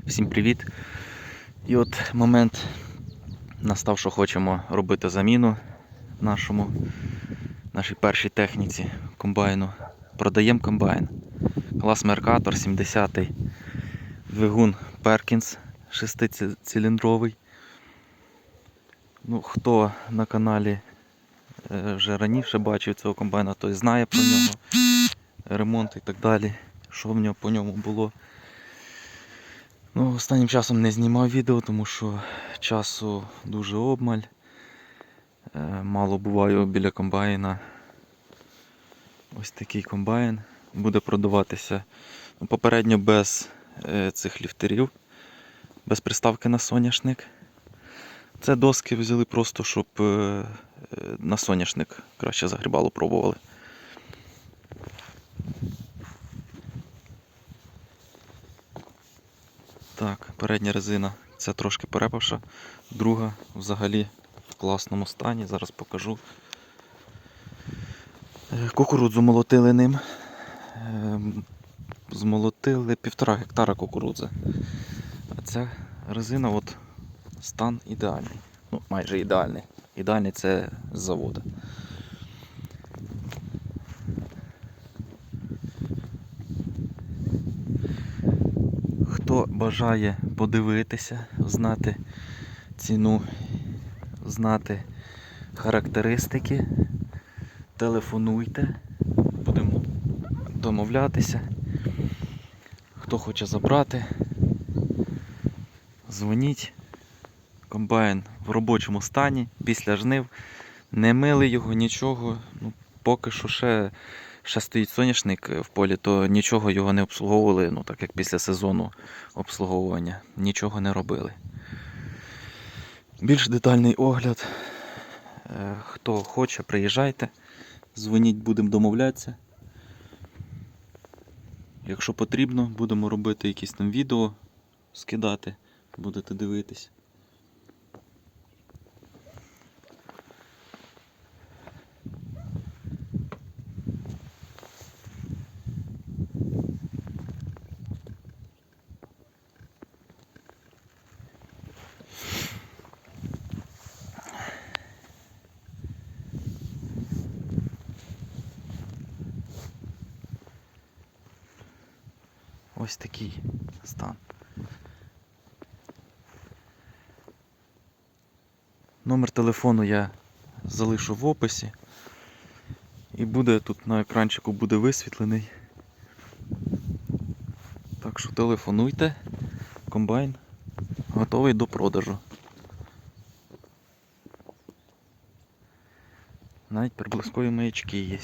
Всім привіт! І от момент настав, що хочемо робити заміну нашому, нашій першій техніці комбайну. Продаємо комбайн. Клас Меркатор 70-й. Двигун Perkins 6-циліндровий. Ну, хто на каналі е, вже раніше бачив цього комбайна, той знає про нього. Ремонт і так далі. Що в нього по ньому було. Ну, останнім часом не знімав відео, тому що часу дуже обмаль. Е, Мало буваю біля комбайна. Ось такий комбайн. Буде продаватися ну, попередньо без е, цих ліфтерів, без приставки на соняшник. Це доски взяли просто, щоб е, на соняшник краще загрібало пробували. Так, передня резина це трошки перепавша, друга взагалі в класному стані. Зараз покажу. Е, Кукурудзу молотили ним. Е, Змолотили півтора гектара кукурудзи. А ця резина, от стан ідеальний. Ну, майже ідеальний. Ідеальний це з заводу. Хто бажає подивитися, знати ціну, знати характеристики, телефонуйте, будемо домовлятися. Хто хоче забрати, дзвоніть. Комбайн в робочому стані, після жнив. Не мили його, нічого. Ну, поки що ще, ще стоїть соняшник в полі, то нічого його не обслуговували, ну так як після сезону обслуговування. Нічого не робили. Більш детальний огляд. Е, Хто хоче, приїжджайте, дзвоніть, будемо домовлятися. Якщо потрібно, будемо робити якісь там відео, скидати, будете дивитись. Ось такий стан. Номер телефону я залишу в описі. І буде тут на екранчику буде висвітлений. Так що телефонуйте, комбайн готовий до продажу. Навіть приблизкові маячки є.